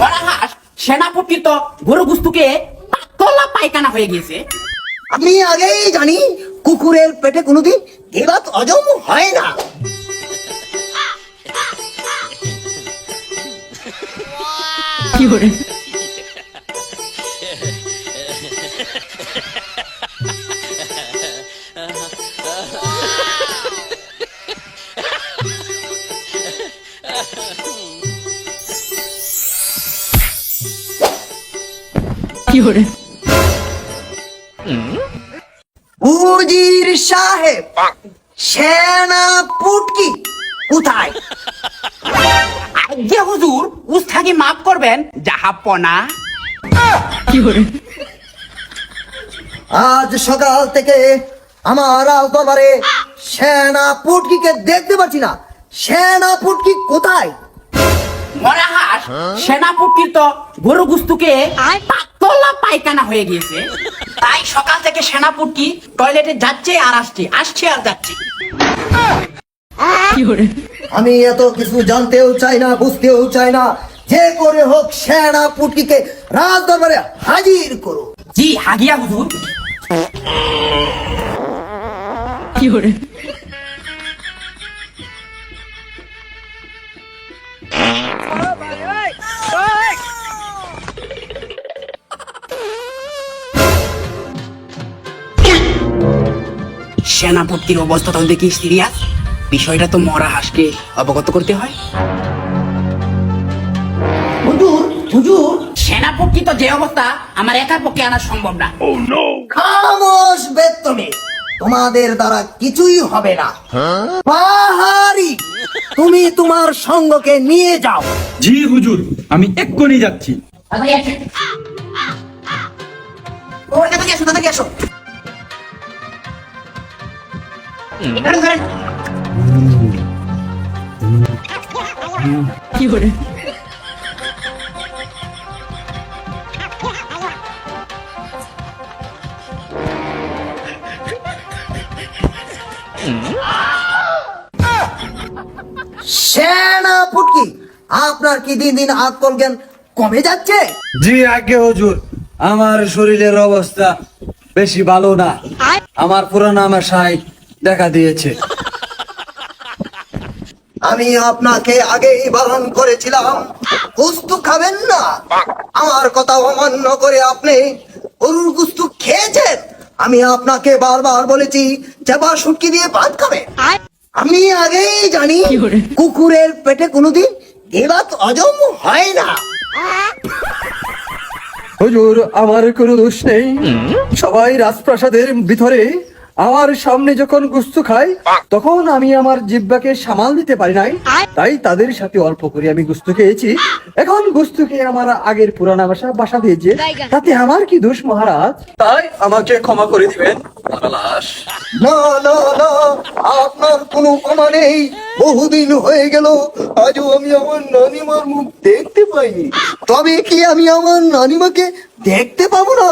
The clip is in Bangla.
বড়াহাস সেনাপতির তো গরু গুস্তুকে পাতলা পায়খানা হয়ে গিয়েছে। আমি আগেই জানি কুকুরের পেটে কোনোদিন দেবাত অজম হয় না। উজির সাহেব সেনা পুটকি কোথায়? আজ্ঞে হুজুর উস্তাকে মাফ করবেন জাহাপনা। আজ সকাল থেকে আমার দরবারে সেনা পুটকিকে দেখতে পাচ্ছি না। সেনা পুটকি কোথায়? মরাহাস সেনাপতির তো গরু গুস্তুকে পাতলা পায়খানা হয়ে গিয়েছে। তাই সকাল থেকে সেনাপতি টয়লেটে যাচ্ছে আর আসছে আসছে আর যাচ্ছে। আমি এত কিছু জানতেও চাই না বুঝতেও চাই না। যে করে হোক সেনা পুটকিকে রাজ দরবারে হাজির করো জি হাগিয়া হুজুর। সেনাপতির অবস্থা তো দেখি সিরিয়াস? বিষয়টা তো মরা হাসকে অবগত করতে হয়। হুজুর হুজুর। সেনাপতি তো যে অবস্থা আমার একার পক্ষে আনা সম্ভব না। খামোশ বেত্তমে তোমাদের দ্বারা কিছুই হবে না। পাহাড়ি তুমি তোমার সঙ্গকে নিয়ে যাও। জি হুজুর আমি এক্ষুনি যাচ্ছি। ওর কাছে আসো তাড়াতাড়ি আসো। ধরেন, ধরেন। সেনা পুটকি আপনার কি দিন দিন আকল জ্ঞান কমে যাচ্ছে? জি আগে হুজুর আমার শরীরের অবস্থা বেশি ভালো না। আমার পুরানো আমাশায় দেখা দিয়েছে। আমি আপনাকে আগেই বারণ করেছিলাম গুস্তু খাবেন না। আমার কথা অমান্য করে আপনি গরুর গুস্তু খেয়েছেন। আমি আপনাকে বারবার বলেছি চাপা সুটকি দিয়ে ভাত খাবেন আমি আগেই জানি কুকুরের পেটে কোনোদিন দেবাত অজম হয় না। হুজুর আমার কোনো দোষ নেই। সবাই রাজপ্রাসাদের ভিতরে আমার সামনে যখন গুস্তু খাই তখন আমি আমার জিব্বাকে সামাল দিতে পারি নাই। তাই তাদের সাথে অল্প করে আমি গুস্তু খেয়েছি। এখন গুস্তু খেয়ে আমার আগের পুরানা বাসা বাসা দিয়েছে। তাতে আমার কি দোষ মহারাজ? তাই আমাকে ক্ষমা করে দিবেন না না না আপনার কোনো ক্ষমা নেই। বহুদিন হয়ে গেল আজও আমি আমার নানিমার মুখ দেখতে পাইনি। তবে কি আমি আমার নানিমাকে দেখতে পাবো না?